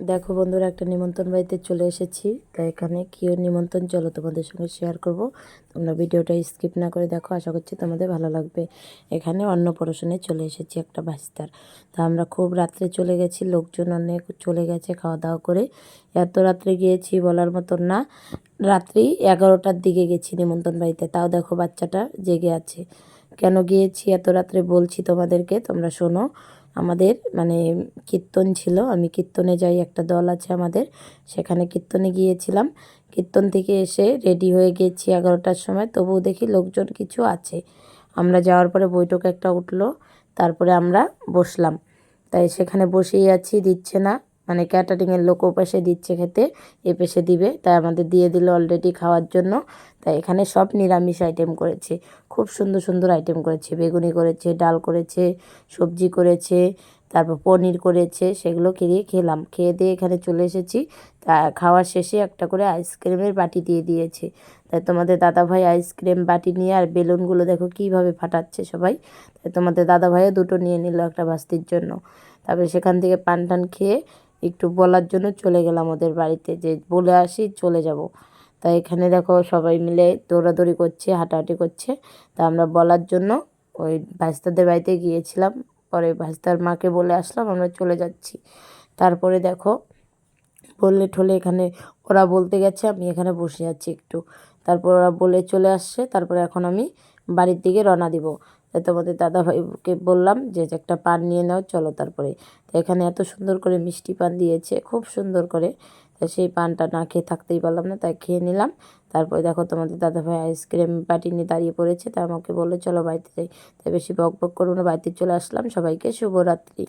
দেখো বন্ধুরা, একটা নিমন্ত্রণ বাড়িতে চলে এসেছি। তাই এখানে কী নিমন্ত্রণ, চলো তোমাদের সঙ্গে শেয়ার করব। তোমরা ভিডিওটা স্কিপ না করে দেখো, আশা করছি তোমাদের ভালো লাগবে। এখানে অন্নপ্রাশনে চলে এসেছি একটা বাস্তার। তা আমরা খুব রাত্রে চলে গেছি, লোকজন অনেক চলে গেছে খাওয়া দাওয়া করে। এত রাত্রে গিয়েছি বলার মতন না। রাত্রি এগারোটার দিকে গেছি নিমন্ত্রণ বাড়িতে। তাও দেখো বাচ্চাটা জেগে আছে। কেন গিয়েছি? এত রাত্রে বলছি তোমাদেরকে, তোমরা শোনো। আমাদের মানে কীর্তন ছিল, আমি কীর্তনে যাই, একটা দল আছে আমাদের, সেখানে কীর্তনে গিয়েছিলাম। কীর্তন থেকে এসে রেডি হয়ে গেছি এগারোটার সময়, তবুও দেখি লোকজন কিছু আছে। আমরা যাওয়ার পরে বৈঠক একটা উঠল, তারপরে আমরা বসলাম। তাই সেখানে বসেই আছি, দিচ্ছে না। মানে ক্যাটারিংয়ের লোক ও পাশে দিচ্ছে খেতে, এ পেশে দিবে। তাই আমাদের দিয়ে দিল অলরেডি খাওয়ার জন্য। তাই এখানে সব নিরামিষ আইটেম করেছে। খুব সুন্দর সুন্দর আইটেম করেছে। বেগুনি করেছে, ডাল করেছে, সবজি করেছে, তারপর পনির করেছে, সেগুলো কিনে খেলাম। খেয়ে দিয়ে এখানে চলে এসেছি। তা খাওয়ার শেষে একটা করে আইসক্রিমের বাটি দিয়ে দিয়েছে। তাই তোমাদের দাদাভাই আইসক্রিম বাটি নিয়ে আর বেলুনগুলো দেখো কীভাবে ফাটাচ্ছে সবাই। তাই তোমাদের দাদাভাইও দুটো নিয়ে নিল একটা বাস্তির জন্য। তারপরে সেখান থেকে পান টান খেয়ে একটু বলার জন্য চলে গেলাম ওদের বাড়িতে। যে বলে আসি, চলে যাব। তা এখানে দেখো সবাই মিলে দৌড়াদৌড়ি করছে, হাঁটাহাঁটি করছে। তা আমরা বলার জন্য ওই ভাস্তাদের বাড়িতে গিয়েছিলাম। পরে ভাস্তার মাকে বলে আসলাম, আমরা চলে যাচ্ছি। তারপরে দেখো বললে ঠলে এখানে ওরা বলতে গেছে, আমি এখানে বসে যাচ্ছি একটু। তারপর ওরা বলে চলে আসছে, তারপরে এখন আমি বাড়ির দিকে রওনা দিব। তোমাদের দাদাভাইকে বললাম যে একটা পান নিয়ে নাও, চলো তারপরে। তো এখানে এত সুন্দর করে মিষ্টি পান দিয়েছে, খুব সুন্দর করে। তো সেই পানটা না খেয়ে থাকতেই পারলাম না, তাই খেয়ে নিলাম। তারপরে দেখো তোমাদের দাদাভাই আইসক্রিম পাটি নিয়ে দাঁড়িয়ে পড়েছে তাই আমাকে বলল, চলো বাড়িতে যাই। তাই বেশি বক বক করব না, বাড়িতে চলে আসলাম সবাইকে। শুভরাত্রি।